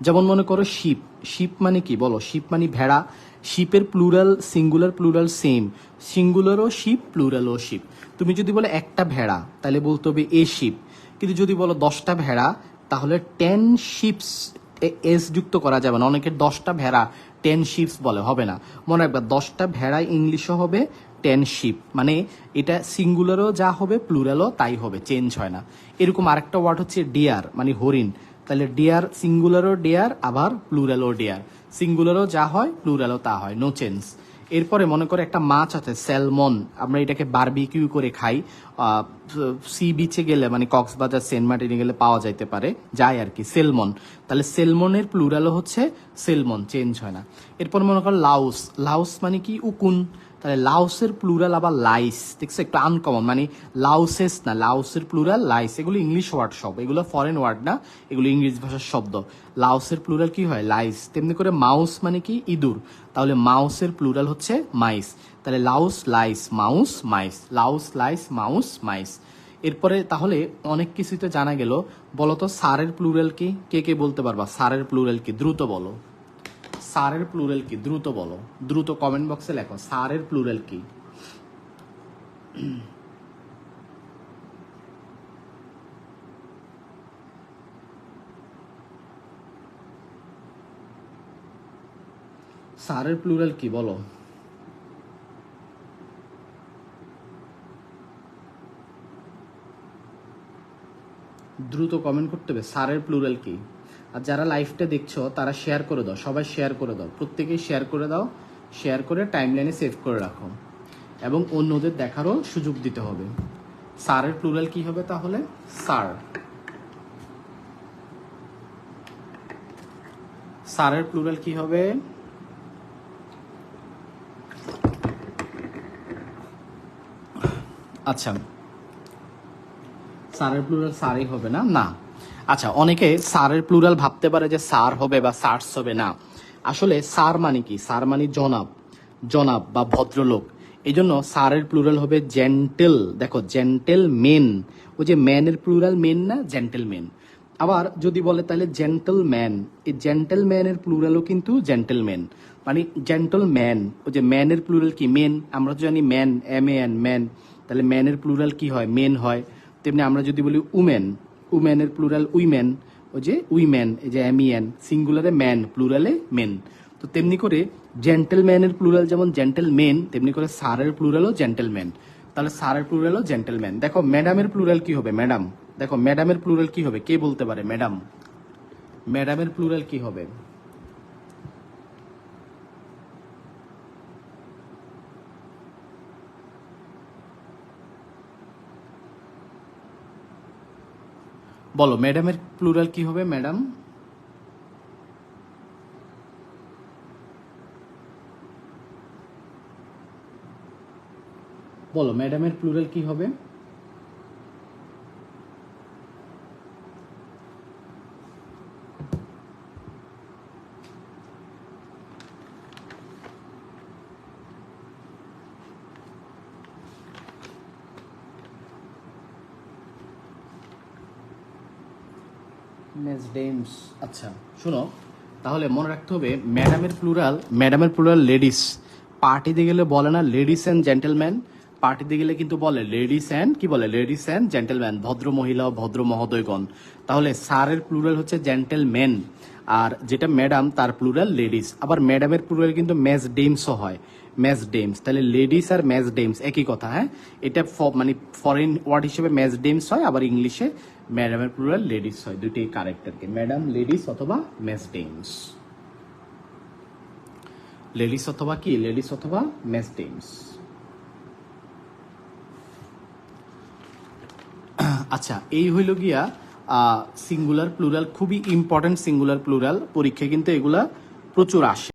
যেমন মনে করো শিপ শিপ মানে কি বলো? শিপ মানে ভেড়া শিপের প্লুরাল সিঙ্গুলার প্লুরাল সেম সিঙ্গুলারও শিপ প্লুরালও শিপ তুমি যদি বলো একটা ভেড়া, তাহলে বলতে হবে এ শিপ কিন্তু যদি বলো দশটা ভেড়া, তাহলে টেন শিপস এস যুক্ত করা যাবে না। অনেকের দশটা ভেড়া টেন শিপস বলে, হবে না। মনে রাখবে, দশটা ভেড়া ইংলিশও হবে টেন শিপ মানে এটা সিঙ্গুলারও যা হবে প্লুরালও তাই হবে চেঞ্জ হয় না। এরকম আরেকটা ওয়ার্ড হচ্ছে ডিয়ার মানে হরিণ। তাহলে ডিয়ার সিঙ্গুলারও ডিয়ার আবার প্লুরালও ডিয়ার সিঙ্গুলারও যা হয় প্লুরালও তা হয় নো চেঞ্জ এরপরে মনে করে একটা মাছ আছে স্যালমন আমরা এটাকে বারবিকিউ করে খাই। সি বিচে গেলে মানে কক্সবাজার সেন্ট মার্টিনে গেলে পাওয়া যাইতে পারে, যায় আর কি সেলমন তাহলে সেলমনের প্লুরালও হচ্ছে সেলমন চেঞ্জ হয় না। এরপর মনে করো লাউস। লাউস মানে কি? উকুন। তাহলে লাউসের প্লুরাল আবার লাইস দেখছ একটু আনকমন মানে লাউসেস না, লাউসের প্লুরাল লাইস এগুলো ইংলিশ ওয়ার্ড সব। এগুলো ফরেন ওয়ার্ড না, এগুলো ইংরেজি ভাষার শব্দ। লাউসের প্লুরাল কি হয়? লাইস তেমনি করে মাউস মানে কি? ইঁদুর। তাহলে মাউসের প্লুরাল হচ্ছে মাইস তাহলে louse lice mouse mice louse lice mouse mice এরপরে তাহলে অনেক কিছুই তো জানা গেল। বলো তো সারের প্লুরাল কি? কে কে বলতে পারবা? সারের প্লুরাল কি? দ্রুত বলো। সারের প্লুরাল কি? দ্রুত বলো। দ্রুত কমেন্ট বক্সে লেখো সারের প্লুরাল কি? সারের প্লুরাল কি? বলো। দ্রুত কমেন্ট করতে হবে সারের প্লুরাল কি? আর যারা লাইভটা দেখছ, তারা শেয়ার করে দাও, সবাই শেয়ার করে দাও। প্রত্যেকেই শেয়ার করে দাও শেয়ার করে টাইমলাইনে সেভ করে রাখো। এবং অন্যদের দেখারও সুযোগ দিতে হবে। সারের প্লুরাল কি হবে তাহলে? সার সারের প্লুরাল কি হবে? আচ্ছা। সারের প্লুরাল সারই হবে না? না। আচ্ছা অনেকে সারের প্লুরাল ভাবতে পারে যে সার হবে বা সার্স হবে না। আসলে সার মানে কি? সার মানে জনাব জনাব বা ভদ্রলোক। এই জন্য সারের প্লুরাল হবে জেন্টেল। দেখো, জেন্টেল মেন। ওই যে ম্যানের প্লুরাল মেন না, জেন্টেল মেন। আবার যদি বলে তাহলে জেন্টল ম্যান। এই জেন্টেল ম্যানের প্লুরালও কিন্তু জেন্টেলম্যান মানে জেন্টল ম্যান। ওই যে ম্যানের প্লুরাল কি? মেন আমরা তো জানি man, M A N, man. তাহলে ম্যানের প্লুরাল কি হয়? মেন হয়। তেমনি আমরা যদি বলি উমেন উমেনের প্লুরাল উইমেন ও যে উইম্যান এই যে এন সিঙ্গুলারে ম্যান প্লুরালে মেন তো তেমনি করে জেন্টেলম্যানের প্লুরাল যেমন জেন্টেলমেন তেমনি করে সারের প্লুরালও জেন্টেলম্যান তাহলে সারের প্লুরালও জেন্টেলম্যান দেখো ম্যাডামের প্লুরাল কি হবে ম্যাডাম দেখো ম্যাডামের প্লুরাল কি হবে? কে বলতে পারে ম্যাডাম ম্যাডামের প্লুরাল কি হবে? বলো ম্যাডামের প্লুরাল কি হবে ম্যাডাম বলো ম্যাডামের প্লুরাল কি হবে? মেজডেমস আচ্ছা শুনো, তাহলে মনে রাখতে হবে ম্যাডামের প্লুরাল ম্যাডামের প্লুরাল লেডিস পার্টিতে গেলে বলে না লেডিস অ্যান্ড জেন্টেলম্যান পার্টিতে গেলে কিন্তু বলে লেডিস অ্যান্ড কি বলে? লেডিস অ্যান্ড জেন্টেলম্যান ভদ্র মহিলা ভদ্র মহোদয়গণ। তাহলে স্যারের প্লুরাল হচ্ছে জেন্টেলম্যান আর যেটা ম্যাডাম তার প্লুরাল লেডিস আবার ম্যাডামের প্লুরাল কিন্তু ম্যাজ ডেমসও হয়। ম্যাজ ডেমস তাহলে লেডিস আর ম্যাজ ডেমস একই কথা হ্যাঁ? এটা মানে ফরেন ওয়ার্ড হিসেবে ম্যাজ ডেমস হয়, আবার ইংলিশে ম্যাডামের প্লুরাল লেডিস হয়, দুটোই কারেক্ট ম্যাডাম লেডিস অথবা ম্যাজ ডেমস লেডিস অথবা কি? লেডিস অথবা ম্যাজ ডেমস আচ্ছা এই হইল গিয়া সিঙ্গুলার প্লুরাল খুবই ইম্পর্টেন্ট সিঙ্গুলার প্লুরাল পরীক্ষায় কিন্তু এগুলা প্রচুর আসে।